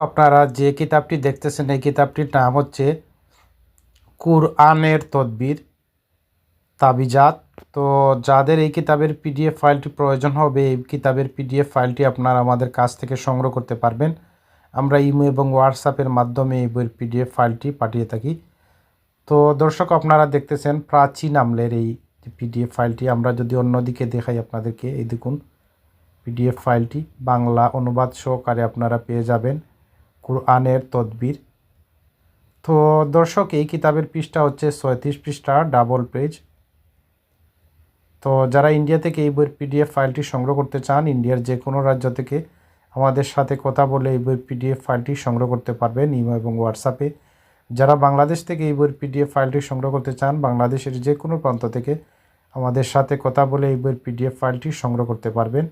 আপনারা যে কিতাবটি দেখতেছেন, এই কিতাবটির নাম হচ্ছে কুরআনের তদবির, তাবিজাত। তো যাদের এই কিতাবের পিডিএফ ফাইলটি প্রয়োজন হবে, এই কিতাবের পিডিএফ ফাইলটি আপনারা আমাদের কাছ থেকে সংগ্রহ করতে পারবেন। আমরা ইমো এবং হোয়াটসঅ্যাপের মাধ্যমে এই বইয়ের পিডিএফ ফাইলটি পাঠিয়ে থাকি। তো দর্শক, আপনারা দেখতেছেন প্রাচীন আমলের এই পিডিএফ ফাইলটি। আমরা যদি অন্যদিকে দেখাই আপনাদেরকে, এই দেখুন, পিডিএফ ফাইলটি বাংলা অনুবাদ সহকারে আপনারা পেয়ে যাবেন। কোরআনের তদবির। তো দর্শক, এই কিতাবের পৃষ্ঠা হচ্ছে ছয়ত্রিশ পৃষ্ঠা, ডাবল পেজ। তো যারা ইন্ডিয়া থেকে এই বইয়ের পিডিএফ ফাইলটি সংগ্রহ করতে চান, ইন্ডিয়ার যে কোনো রাজ্য থেকে আমাদের সাথে কথা বলে এই বইয়ের পিডিএফ ফাইলটি সংগ্রহ করতে পারবেন ইমো এবং হোয়াটসঅ্যাপে যারা বাংলাদেশ থেকে এই বইয়ের পিডিএফ ফাইলটি সংগ্রহ করতে চান, বাংলাদেশের যে কোনো প্রান্ত থেকে আমাদের সাথে কথা বলে এই বইয়ের পিডিএফ ফাইলটি সংগ্রহ করতে পারবেন।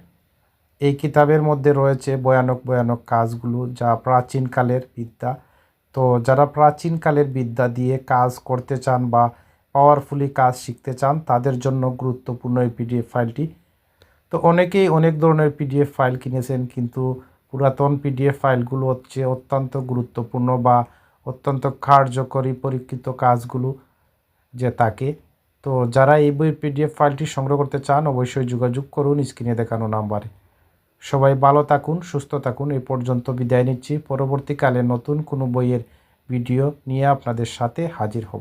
এই কিতাবের মধ্যে রয়েছে ভয়ানক ভয়ানক কাজগুলো যা প্রাচীনকালের বিদ্যা। তো যারা প্রাচীনকালের বিদ্যা দিয়ে কাজ করতে চান বা পাওয়ারফুলি কাজ শিখতে চান, তাদের জন্য গুরুত্বপূর্ণ এই পিডিএফ ফাইলটি। তো অনেকেই অনেক ধরনের পিডিএফ ফাইল কিনেছেন, কিন্তু পুরাতন পিডিএফ ফাইলগুলো হচ্ছে অত্যন্ত গুরুত্বপূর্ণ বা অত্যন্ত কার্যকরী পরীক্ষিত কাজগুলো যে তাকে। তো যারা এই বই পিডিএফ ফাইলটি সংগ্রহ করতে চান, অবশ্যই যোগাযোগ করুন স্ক্রিনে দেখানো নাম্বারে। সবাই ভালো থাকুন, সুস্থ থাকুন। এই পর্যন্ত বিদায় নিচ্ছি। পরবর্তীকালে নতুন কোনো বইয়ের ভিডিও নিয়ে আপনাদের সাথে হাজির হব।